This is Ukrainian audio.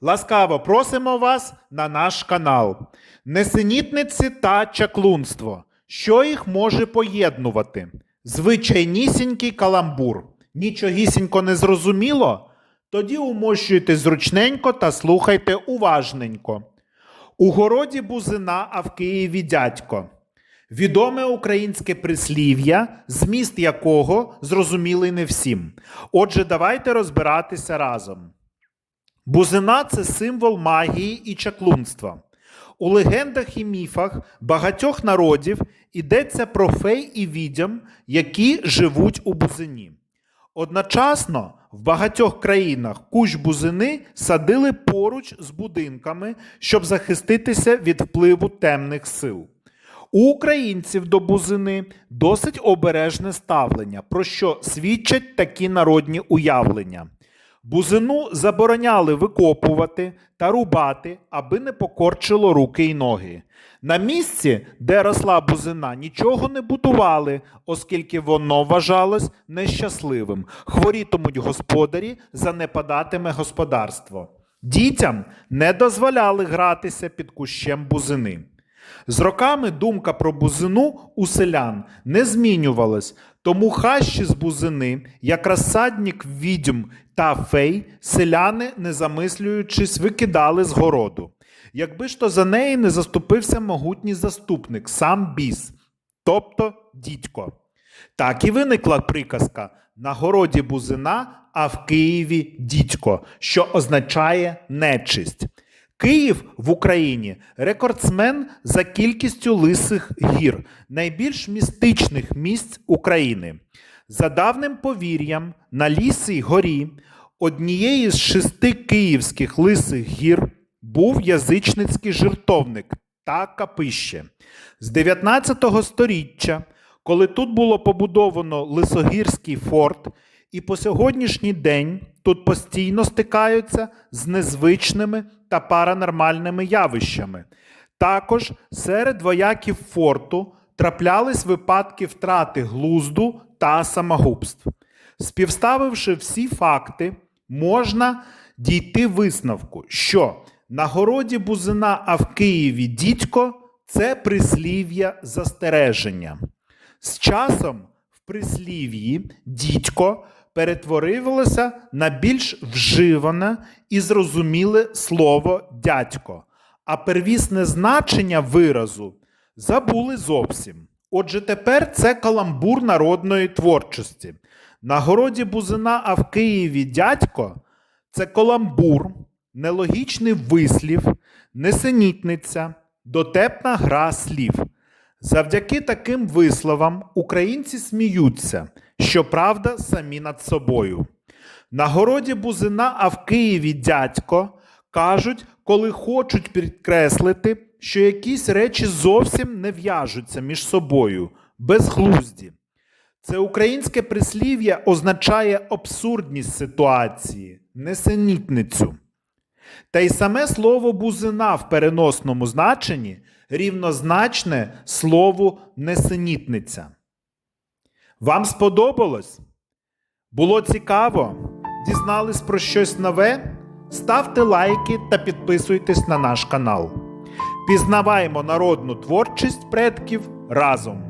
Ласкаво просимо вас на наш канал. Несенітниці та чаклунство. Що їх може поєднувати? Звичайнісінький каламбур. Нічогісінько не зрозуміло? Тоді умощуйте зручненько та слухайте уважненько. У городі бузина, а в Києві дядько. Відоме українське прислів'я, зміст якого зрозумілий не всім. Отже, давайте розбиратися разом. Бузина це символ магії і чаклунства. У легендах і міфах багатьох народів йдеться про фей і відьом, які живуть у бузині. Одночасно в багатьох країнах кущ бузини садили поруч з будинками, щоб захиститися від впливу темних сил. У українців до бузини досить обережне ставлення, про що свідчать такі народні уявлення. Бузину забороняли викопувати та рубати, аби не покорчило руки й ноги. На місці, де росла бузина, нічого не будували, оскільки воно вважалось нещасливим. Хворітимуть господарі, занепадатиме господарство. Дітям не дозволяли гратися під кущем бузини. З роками думка про бузину у селян не змінювалась, тому хащі з бузини, як розсадник відьм та фей, селяни, не замислюючись, викидали з городу. Якби ж то за неї не заступився могутній заступник, сам біс, тобто дідько. Так і виникла приказка на городі бузина, а в Києві дідько, що означає нечисть. Київ в Україні рекордсмен за кількістю лисих гір, найбільш містичних місць України. За давним повір'ям, на лісій горі однієї з шести київських лисих гір був язичницький жертовник та капище. З 19 століття, коли тут було побудовано Лисогірський форт, і по сьогоднішній день тут постійно стикаються з незвичними та паранормальними явищами. Також серед вояків форту траплялись випадки втрати глузду та самогубств. Співставивши всі факти, можна дійти висновку, що на городі бузина, а в Києві дідько це прислів'я застереження. З часом в прислів'ї дідько перетворилося на більш вживане і зрозуміле слово дядько, а первісне значення виразу забули зовсім. Отже, тепер це каламбур народної творчості. На городі бузина, а в Києві дядько це каламбур, нелогічний вислів, несенітниця, дотепна гра слів. Завдяки таким висловам українці сміються, щоправда, самі над собою. На городі бузина, а в Києві дядько кажуть, коли хочуть підкреслити, що якісь речі зовсім не в'яжуться між собою, безглузді. Це українське прислів'я означає абсурдність ситуації, несенітницю. Та й саме слово бузина в переносному значенні рівнозначне слову несенітниця. Вам сподобалось? Було цікаво? Дізнались про щось нове? Ставте лайки та підписуйтесь на наш канал. Пізнаваємо народну творчість предків разом.